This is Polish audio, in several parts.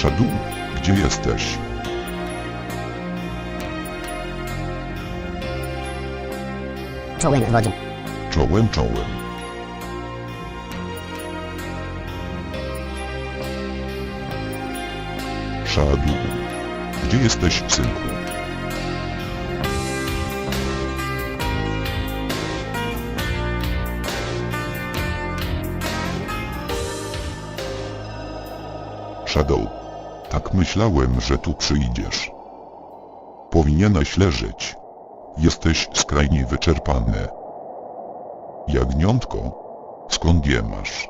Szadu, gdzie jesteś? Czołem wodzu. Czołem, czołem. Szadu, gdzie jesteś, synku? Shadow, tak myślałem, że tu przyjdziesz. Powinieneś leżeć. Jesteś skrajnie wyczerpany. Jagniątko, skąd je masz?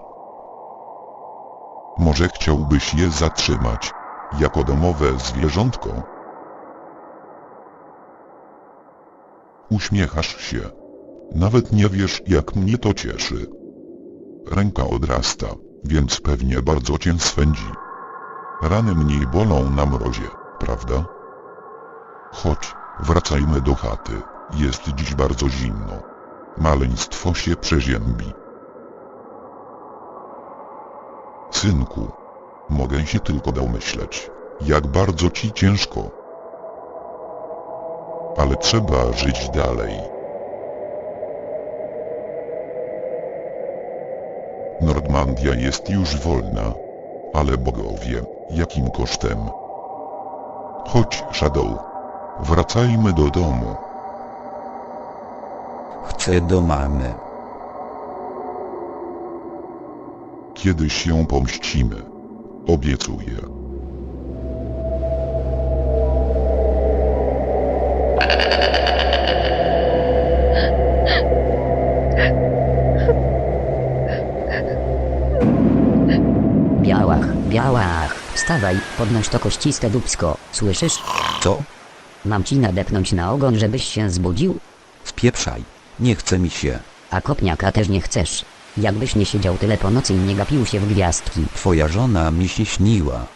Może chciałbyś je zatrzymać, jako domowe zwierzątko? Uśmiechasz się. Nawet nie wiesz, jak mnie to cieszy. Ręka odrasta, więc pewnie bardzo cię swędzi. Rany mniej bolą na mrozie, prawda? Chodź, wracajmy do chaty. Jest dziś bardzo zimno. Maleństwo się przeziębi. Synku, mogę się tylko domyśleć, jak bardzo ci ciężko. Ale trzeba żyć dalej. Nordmandia jest już wolna. Ale bogowie, jakim kosztem? Chodź, Shadow. Wracajmy do domu. Chcę do mamy. Kiedyś się pomścimy. Obiecuję. Białach, białach. Wstawaj, podnoś to kościste dubsko. Słyszysz? Co? Mam ci nadepnąć na ogon, żebyś się zbudził? Spieprzaj. Nie chce mi się. A kopniaka też nie chcesz. Jakbyś nie siedział tyle po nocy i nie gapił się w gwiazdki. Twoja żona mi się śniła.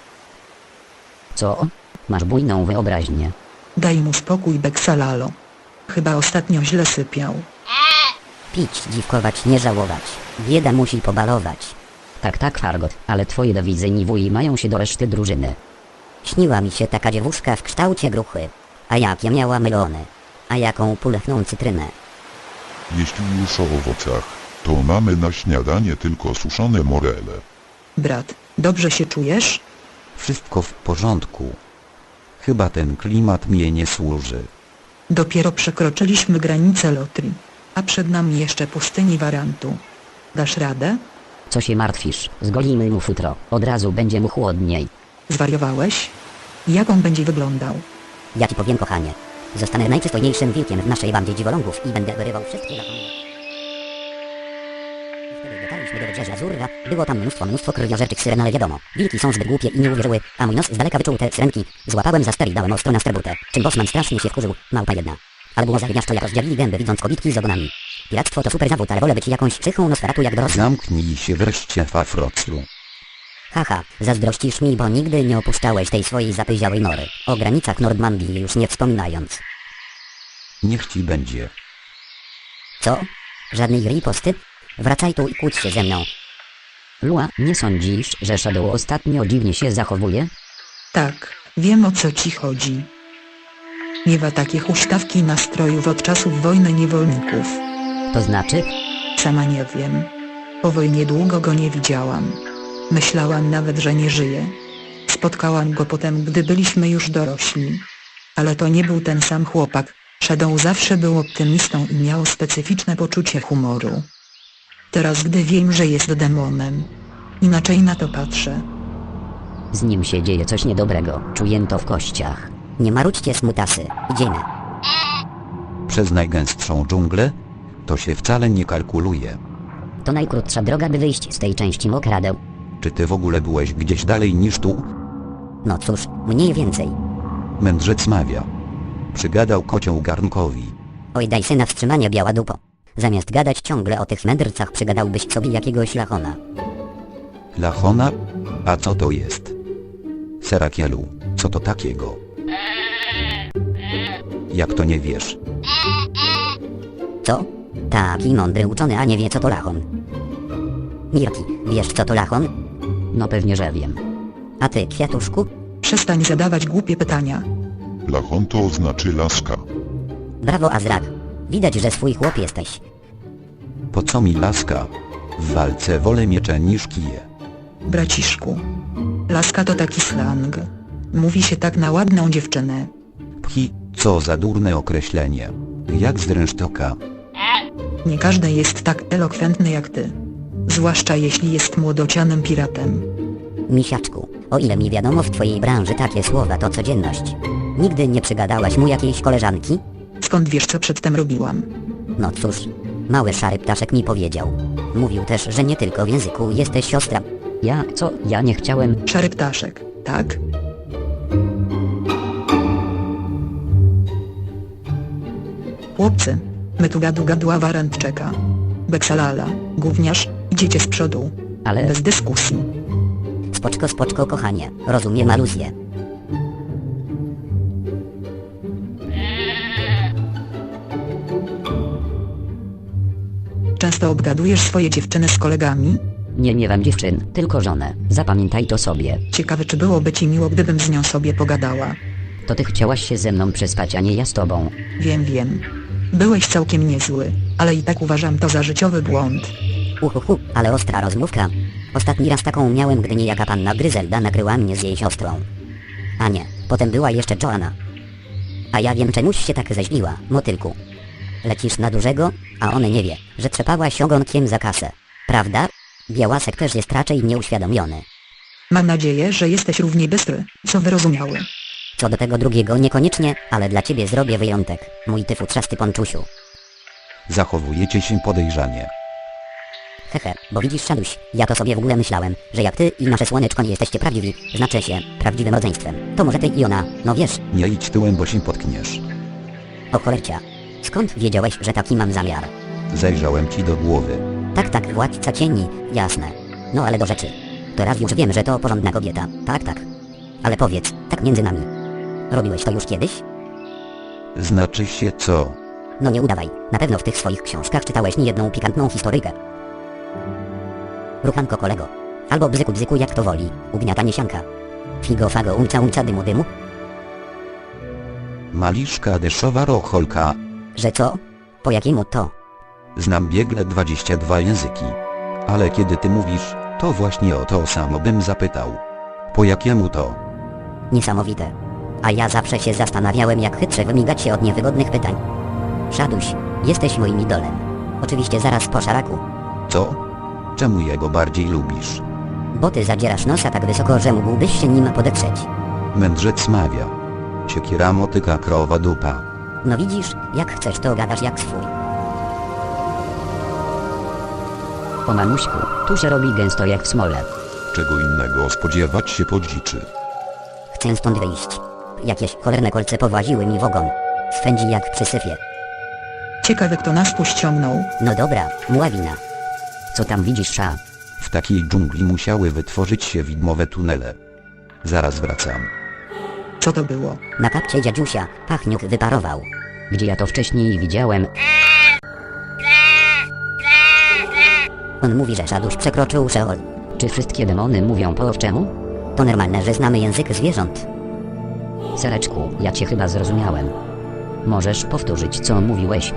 Co? Masz bujną wyobraźnię. Daj mu spokój Beksalalo. Chyba ostatnio źle sypiał. Pić, dziwkować, nie żałować. Bieda musi pobalować. Tak, tak, Fargot, ale twoje dowidzeni wuji mają się do reszty drużyny. Śniła mi się taka dziewuszka w kształcie gruchy. A jakie miała mylone. A jaką pulchną cytrynę. Jeśli już o owocach, to mamy na śniadanie tylko suszone morele. Brat, dobrze się czujesz? Wszystko w porządku. Chyba ten klimat mnie nie służy. Dopiero przekroczyliśmy granicę Lotri. A przed nami jeszcze pustyni Warantu. Dasz radę? Co się martwisz? Zgolimy mu futro. Od razu będzie mu chłodniej. Zwariowałeś? Jak on będzie wyglądał? Ja ci powiem, kochanie. Zostanę najprzystojniejszym wilkiem w naszej bandzie dziwolągów i będę wyrywał wszystkie zapomnienia. Wtedy dotarliśmy do wybrzeża Zurra. Było tam mnóstwo, mnóstwo krwiożerczych syren, ale wiadomo. Wilki są zbyt głupie i nie uwierzyły, a mój nos z daleka wyczuł te syrenki. Złapałem za ster i dałem ostro na sterbutę. Czym Bosman strasznie się wkurzył, małpa jedna. Albo zagniaszczo jak rozdziawili gęby widząc kobitki z ogonami. Piractwo to super zawód, ale wolę być jakąś psychą nosferatu jak dorosły. Zamknij się wreszcie fafroclu. Haha, zazdrościsz mi, bo nigdy nie opuszczałeś tej swojej zapyziałej nory. O granicach Nordmandii już nie wspominając. Niech ci będzie. Co? Żadnej riposty? Wracaj tu i kłóć się ze mną. Lua, nie sądzisz, że Shadow ostatnio dziwnie się zachowuje? Tak, wiem o co ci chodzi. Miewa takie huśtawki nastrojów od czasów wojny niewolników. To znaczy? Sama nie wiem. Po wojnie długo go nie widziałam. Myślałam nawet, że nie żyje. Spotkałam go potem, gdy byliśmy już dorośli. Ale to nie był ten sam chłopak. Shadow zawsze był optymistą i miał specyficzne poczucie humoru. Teraz gdy wiem, że jest demonem, inaczej na to patrzę. Z nim się dzieje coś niedobrego, czuję to w kościach. Nie marudźcie smutasy, idziemy. Przez najgęstszą dżunglę? To się wcale nie kalkuluje. To najkrótsza droga, by wyjść z tej części mokradeł. Czy ty w ogóle byłeś gdzieś dalej niż tu? No cóż, mniej więcej. Mędrzec mawia. Przygadał kocioł garnkowi. Oj daj syna wstrzymania biała dupo. Zamiast gadać ciągle o tych mędrcach przygadałbyś sobie jakiegoś lachona. Lachona? A co to jest? Serakielu, co to takiego? Jak to nie wiesz? Co? Taki mądry uczony, a nie wie co to lachon. Mirki, wiesz co to lachon? No pewnie, że wiem. A ty, kwiatuszku? Przestań zadawać głupie pytania. Lachon to znaczy laska. Brawo, Azrak. Widać, że swój chłop jesteś. Po co mi laska? W walce wolę miecze niż kije. Braciszku. Laska to taki slang. Mówi się tak na ładną dziewczynę. Pchi, co za durne określenie. Jak z rynsztoka. Nie każdy jest tak elokwentny jak ty. Zwłaszcza jeśli jest młodocianym piratem. Misiaczku, o ile mi wiadomo w twojej branży takie słowa to codzienność. Nigdy nie przygadałaś mu jakiejś koleżanki? Skąd wiesz co przedtem robiłam? No cóż, mały szary ptaszek mi powiedział. Mówił też, że nie tylko w języku jesteś siostra. Ja, co? Ja nie chciałem. Szary ptaszek, tak? Chłopcy, my tu gadu gadu a warant czeka. Beksalala, gówniarz, idziecie z przodu. Ale Bez dyskusji. Spoczko, spoczko, kochanie. Rozumiem aluzję. Często obgadujesz swoje dziewczyny z kolegami? nie miewam dziewczyn, tylko żonę. Zapamiętaj to sobie. Ciekawe czy byłoby ci miło gdybym z nią sobie pogadała. To ty chciałaś się ze mną przespać, a nie ja z tobą. Wiem, wiem. Byłeś całkiem niezły, ale i tak uważam to za życiowy błąd. Uhuhu, ale ostra rozmówka. Ostatni raz taką miałem, gdy niejaka panna Gryzelda nakryła mnie z jej siostrą. A nie, potem była jeszcze Joanna. A ja wiem czemuś się tak zeźliła, motylku. Lecisz na dużego, a on nie wie, że trzepałaś ogonkiem za kasę. Prawda? Białasek też jest raczej nieuświadomiony. Mam nadzieję, że jesteś równie bystry, co wyrozumiały. Co do tego drugiego niekoniecznie, ale dla ciebie zrobię wyjątek, mój ty futrzasty ponczusiu. Zachowujecie się podejrzanie. Hehe, bo widzisz Szaduś, ja to sobie w ogóle myślałem, że jak ty i nasze słoneczko nie jesteście prawdziwi, znaczy się, prawdziwym rodzeństwem, to może ty i ona, no wiesz, Nie idź tyłem, bo się potkniesz. o cholercia. Skąd wiedziałeś, że taki mam zamiar? Zajrzałem ci do głowy. Tak, tak, władca cieni, jasne. No ale do rzeczy. Teraz już wiem, że to porządna kobieta, tak, tak. Ale powiedz, tak między nami. Robiłeś to już kiedyś? Znaczy się co? No nie udawaj, na pewno w tych swoich książkach czytałeś niejedną pikantną historyjkę. Ruchanko kolego. Albo bzyku bzyku jak to woli, ugniatanie sianka. Figo fago umca umca dymu dymu, Maliszka deszczowa rocholka. że co? Po jakiemu to? Znam biegle 22 języki. Ale kiedy ty mówisz, to właśnie o to samo bym zapytał. Po jakiemu to? Niesamowite. A ja zawsze się zastanawiałem jak chytrze wymigać się od niewygodnych pytań. Szaduś, jesteś moim idolem. Oczywiście zaraz po szaraku. Co? Czemu jego bardziej lubisz? Bo ty zadzierasz nosa tak wysoko, że mógłbyś się nim podetrzeć. Mędrzec mawia. Siekiera motyka krowa dupa. No widzisz, jak chcesz to gadasz jak swój. O mamuśku, tu się robi gęsto jak w smole. Czego innego spodziewać się po dziczy. Chcę stąd wyjść. Jakieś cholerne kolce powłaziły mi w ogon. Swędzi jak przy syfie. Ciekawe kto nas tu ściągnął. No dobra, mła wina. Co tam widzisz, sza? W takiej dżungli musiały wytworzyć się widmowe tunele. Zaraz wracam. Co to było? Na kapcie dziadziusia pachniuk wyparował. Gdzie ja to wcześniej widziałem? On mówi, że Szaduś przekroczył Szeol. Czy wszystkie demony mówią po owczemu? To normalne, że znamy język zwierząt. Sereczku, ja cię chyba zrozumiałem. Możesz powtórzyć, co mówiłeś?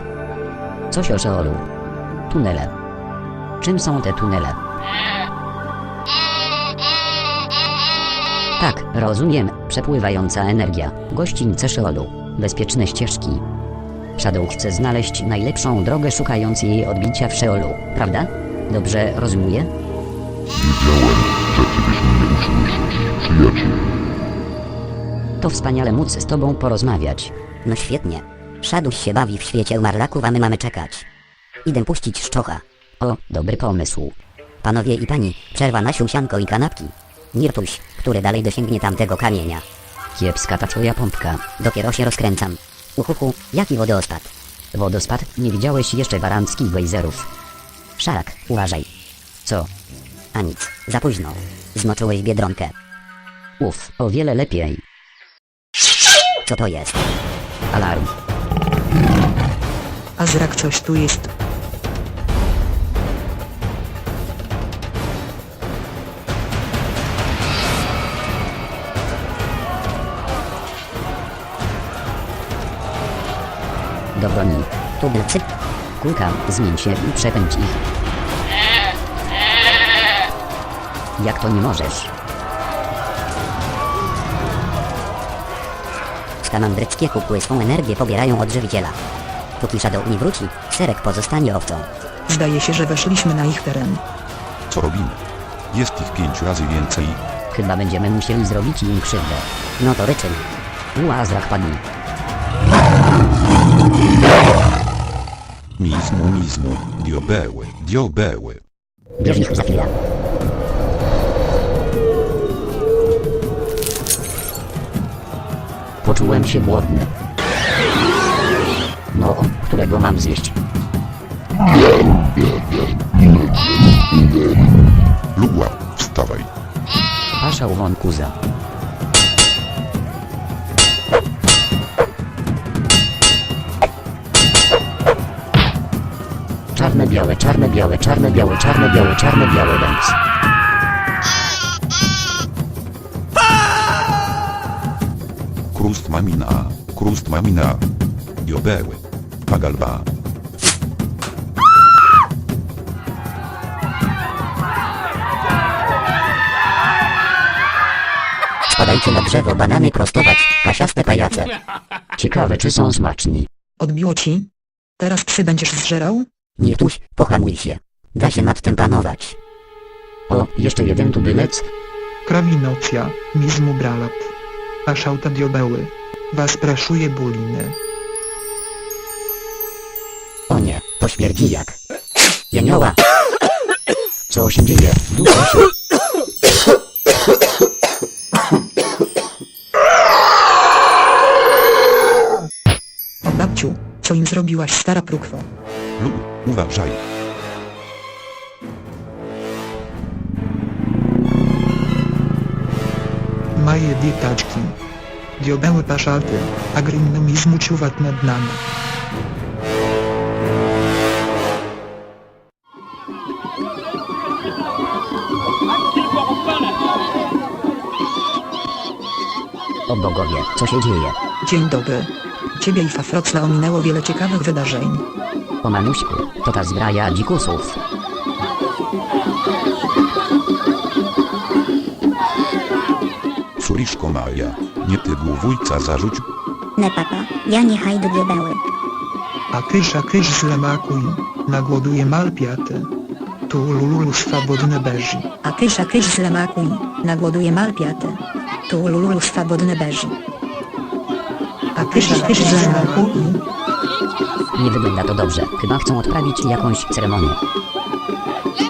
Coś o Szeolu. Tunele. Czym są te tunele? Tak, rozumiem. Przepływająca energia. Gościńce Szeolu. Bezpieczne ścieżki. Shadow chce znaleźć najlepszą drogę szukając jej odbicia w Szeolu, prawda? Dobrze rozumie? Wiedziałem, że kiedyś mnie usłyszysz, przyjacielu. To wspaniale móc z tobą porozmawiać. No świetnie. Szaduś się bawi w świecie umarlaków, a my mamy czekać. Idę puścić szczocha. O, dobry pomysł. Panowie i pani, przerwa na siusianko i kanapki. Nirtuś, który dalej dosięgnie tamtego kamienia. Kiepska ta twoja pompka. Dopiero się rozkręcam. Uhuhu, jaki wodospad. Wodospad? Nie widziałeś jeszcze baranckich gejzerów. Szarak, uważaj. Co? A nic, za późno. Zmoczyłeś biedronkę. Uf, o wiele lepiej. Co to jest? Alarm. Azrak coś tu jest. Do broni. Tubylcy. Kulka, zmień się i przepędź ich. Jak to nie możesz? Skamandryckie kukły swą energię pobierają od żywiciela. Póki Shadow nie wróci, serek pozostanie owcą. Zdaje się, że weszliśmy na ich teren. Co robimy? Jest ich pięć razy więcej. Chyba będziemy musieli zrobić im krzywdę. No to ryczymy. Łazrach padli. Mizmu, mizmu, diobeły, diobeły. Bierz ich za chwilę. Poczułem się głodny. No, którego mam zjeść? Lugła, wstawaj. Pasza wąkuza. Czarne, białe, czarne, białe, czarne, białe, czarne, białe, czarne, białe, więc. Krust mamina, krust mamina. Diobeły. Pagalba. Spadajcie na drzewo, banany prostować, pasiaste pajace. Ciekawe, czy są smaczni. Odbiło ci? Teraz psy będziesz zżerał? Nirtuś, pohamuj się. Da się nad tym panować. O, jeszcze jeden tubylec. Krawinocja, mizmu bralat. Paszałta diobeły. Was praszuje buliny. O nie, to śmierdzi jak. Jenioła, Co się dzieje? Duszę się. O babciu, co im zrobiłaś stara prukwo? Lu, uważaj. Maje dietaczki. Diobeły paszaty, a grinno mizmu czuwat nad nami. O bogowie, co się dzieje? Dzień dobry. Ciebie i Fafrocla ominęło wiele ciekawych wydarzeń. O mamuśku, to ta zgraja dzikusów. Córiszko Maja. Nie ty główujca zarzuć. Ne papa, ja nie hajdu diobeły. A kysz a kysz zlemakuj, nagłoduje malpiaty. Tu lululu swobodne beży. A kysz, a kysz zlemakuj, nagłoduje malpiaty. Tu lululu swobodne beży. A kysz, a kysz zlemakuj. Nie wygląda to dobrze. Chyba chcą odprawić jakąś ceremonię.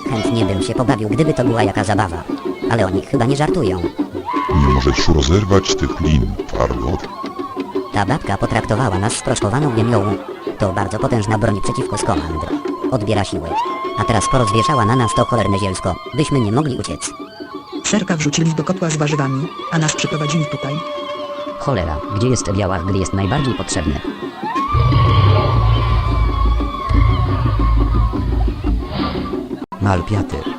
chętnie bym się pobawił, gdyby to była jaka zabawa. Ale oni chyba nie żartują. Nie możesz rozerwać tych lin, Fargot. Ta babka potraktowała nas sproszkowaną jemiołą. To bardzo potężna broń przeciwko skomand. Odbiera siły. A teraz porozwieszała na nas to cholerne zielsko, byśmy nie mogli uciec. Serka wrzucili do kotła z warzywami, a nas przyprowadzili tutaj. Cholera, gdzie jest białach, gdy jest najbardziej potrzebny? Malpiaty.